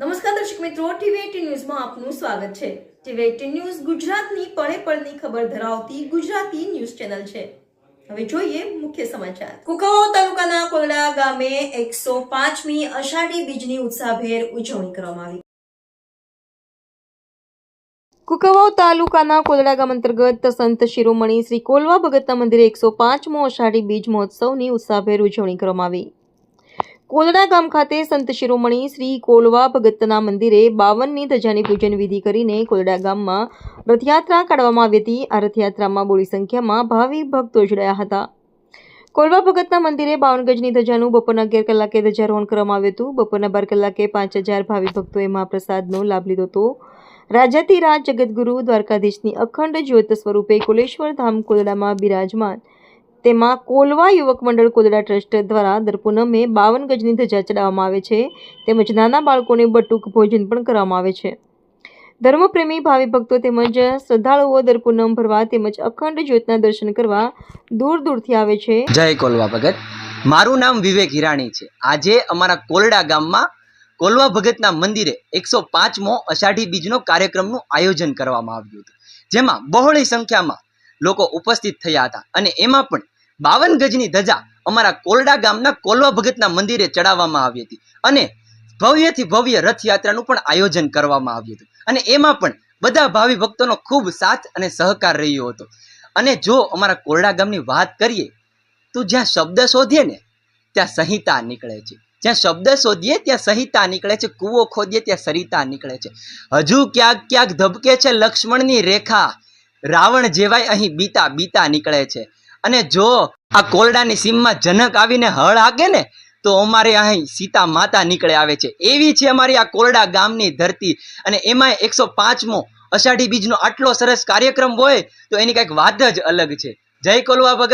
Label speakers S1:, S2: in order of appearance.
S1: નમસ્કાર દર્શક મિત્રો ટીવી ન્યૂઝમાં આપનું સ્વાગત છે. ટીવી એટીન ન્યૂઝ ગુજરાતની પળે પળની ખબર ધરાવતી ગુજરાતી ન્યૂઝ ચેનલ છે. હવે જોઈએ મુખ્ય સમાચાર. કુકાવો તાલુકાના કોલડા ગામે એકસો પાંચમી અષાઢી બીજની ઉત્સાહભેર ઉજવણી કરવામાં આવી. કુકવાવ તાલુકાના કોલડા ગામ અંતર્ગત સંત શિરોમણી શ્રી કોલવા ભગતના મંદિરે એકસો પાંચમો અષાઢી બીજ મહોત્સવની ઉત્સાહભેર ઉજવણી કરવામાં આવી. કોલડા ગામ ખાતે સંત શિરોમણી શ્રી કોલવા ભગતના મંદિરે બાવનની ધજાની પૂજન વિધિ કરીને કોલડા ગામમાં રથયાત્રા કાઢવામાં આવી હતી. આ રથયાત્રામાં બોડી સંખ્યામાં ભાવિક ભક્તો જોડાયા હતા. કોલવા ભગતના મંદિરે બાવન ગજની ધજાનું બપોરના અગિયાર કલાકે ધ્વજારોહણ કરવામાં આવ્યું હતું. બપોરના બાર કલાકે પાંચ હજાર ભાવિ ભક્તોએ મહાપ્રસાદનો લાભ લીધો હતો. રાજાથી રાજ જગતગુરુ દ્વારકાધીશની અખંડ જ્યોત સ્વરૂપે કોલેશ્વર ધામ કોલડામાં બિરાજમાન તેમાં કોલવા યુવક મંડળ કોદડા ટ્રસ્ટ દ્વારા દર પૂનમે બાવન ગજની ધજા ચડાવવામાં આવે છે તેમજ નાના બાળકોને બટુક ભોજન પણ કરવામાં આવે છે. ધર્મપ્રેમી, ભાવિ ભક્તો તેમજ શ્રદ્ધાળુઓ દર પૂનમ ભરવા તેમજ અખંડ જ્યોતના દર્શન કરવા દૂર દૂરથી આવે છે.
S2: જય કોલવા ભગત. મારું નામ વિવેક હિરાણી છે. આજે અમારા કોલડા ગામમાં કોલવા ભગતના મંદિરે એકસો પાંચમો અષાઢી બીજનો કાર્યક્રમનું આયોજન કરવામાં આવ્યું હતું. જેમાં બહોળી સંખ્યામાં લોકો ઉપસ્થિત થયા હતા અને એમાં પણ બાવન ગજની ધજા અમારા કોલડા ગામના કોલવા ભગતના મંદિરે ચડાવવામાં આવી હતી. અને ભવ્યથી ભવ્ય રથયાત્રાનું પણ આયોજન કરવામાં આવ્યું હતું. અને એમાં પણ બધા ભાવિ ભક્તોનો ખૂબ સાથ અને સહકાર રહ્યો હતો. અને જો અમારા કોરડા ગામની વાત કરીએ, તો જ્યાં શબ્દ શોધીએ ને, ત્યાં સંહિતા નીકળે છે. જ્યાં શબ્દ શોધીએ, ત્યાં સંહિતા નીકળે છે. કૂવો ખોદીએ, ત્યાં સરિતા નીકળે છે. હજુ ક્યાંક ક્યાંક ધબકે છે લક્ષ્મણની રેખા. રાવણ જેવાય અહીં બીતા બીતા નીકળે છે. અને જો આ કોરડાની સીમમાં જનક આવીને હળ હાકે ને, તો અમારે અહીં સીતા માતા નીકળે આવે છે. એવી છે અમારી આ કોરડા ગામની ધરતી. અને એમાં એકસો પાંચમો અષાઢી બીજનો આટલો સરસ કાર્યક્રમ હોય, તો એની કંઈક વાત જ અલગ છે. જય કોલવા ભગત!